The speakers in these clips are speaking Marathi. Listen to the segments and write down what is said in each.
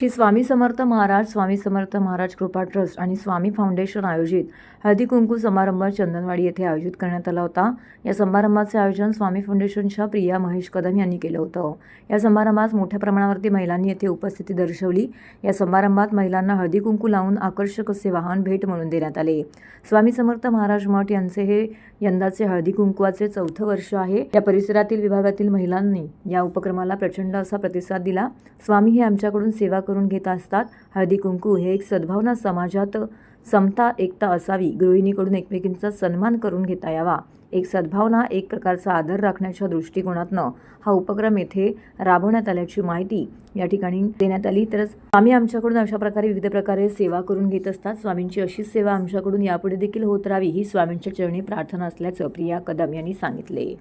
श्री स्वामी समर्थ महाराज स्वामी समर्थ महाराज कृपा ट्रस्ट आणि स्वामी फाउंडेशन आयोजित हळदी कुंकू समारंभ चंदनवाडी येथे आयोजित करण्यात आला होता. या समारंभाचे आयोजन स्वामी फाउंडेशनच्या प्रिया महेश कदम यांनी केलं होतं. या समारंभात मोठ्या प्रमाणावरती महिलांनी येथे उपस्थिती दर्शवली. या समारंभात महिलांना हळदी कुंकू लावून आकर्षक असे वाहन भेट म्हणून देण्यात आले. स्वामी समर्थ महाराज मठ यांचे हे यंदाचे हळदी कुंकवाचे चौथं वर्ष आहे. या परिसरातील विभागातील महिलांनी या उपक्रमाला प्रचंड असा प्रतिसाद दिला. स्वामी हे आमच्याकडून सेवा करून घेत असतात. हळदी कुंकू हे एक सद्भावना समाजात समता एकता असावी. गृहिणीकडून एकमेकींचा सन्मान करून घेता यावा. एक सद्भावना एक प्रकारचा आदर राखण्याच्या दृष्टिकोनातनं हा उपक्रम येथे राबवण्यात आल्याची माहिती या ठिकाणी देण्यात आली. तर स्वामी आमच्याकडून अशा प्रकारे विविध प्रकारे सेवा करून घेत असतात. स्वामींची अशीच सेवा आमच्याकडून यापुढे देखील होत राहावी ही स्वामींच्या चरणी प्रार्थना असल्याचं प्रिया कदम यांनी सांगितले.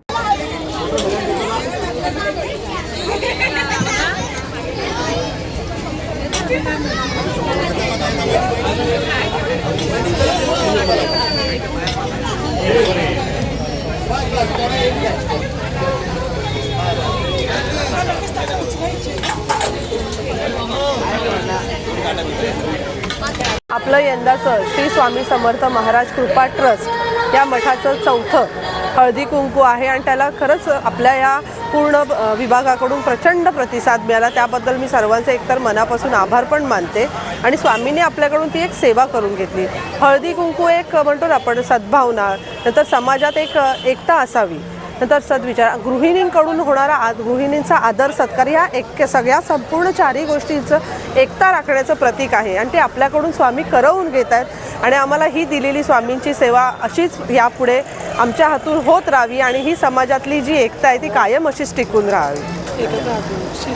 आपलं यंदाचं श्री स्वामी समर्थ महाराज कृपा ट्रस्ट या मठाचं चौथं हळदी कुंकू आहे आणि त्याला खरंच आपल्या या पूर्ण विभागाकडून प्रचंड प्रतिसाद मिळाला. त्याबद्दल मी सर्वांचे एकतर मनापासून आभार पण मानते. आणि स्वामींनी आपल्याकडून ती एक सेवा करून घेतली. हळदी कुंकू एक म्हणतो ना आपण सद्भावना. नंतर समाजात एक एकता असावी. नंतर सद्विचार. गृहिणींकडून होणारा आ गृहिणींचा आदर सत्कार ह्या एक सगळ्या संपूर्ण चारही गोष्टींचं एकता राखण्याचं प्रतीक आहे. आणि ते आपल्याकडून स्वामी करवून घेत आहेत. आणि आम्हाला ही दिलेली स्वामींची सेवा अशीच यापुढे आमच्या हातून होत राहावी आणि ही समाजातली जी एकता आहे ती कायम अशीच टिकून राहावी.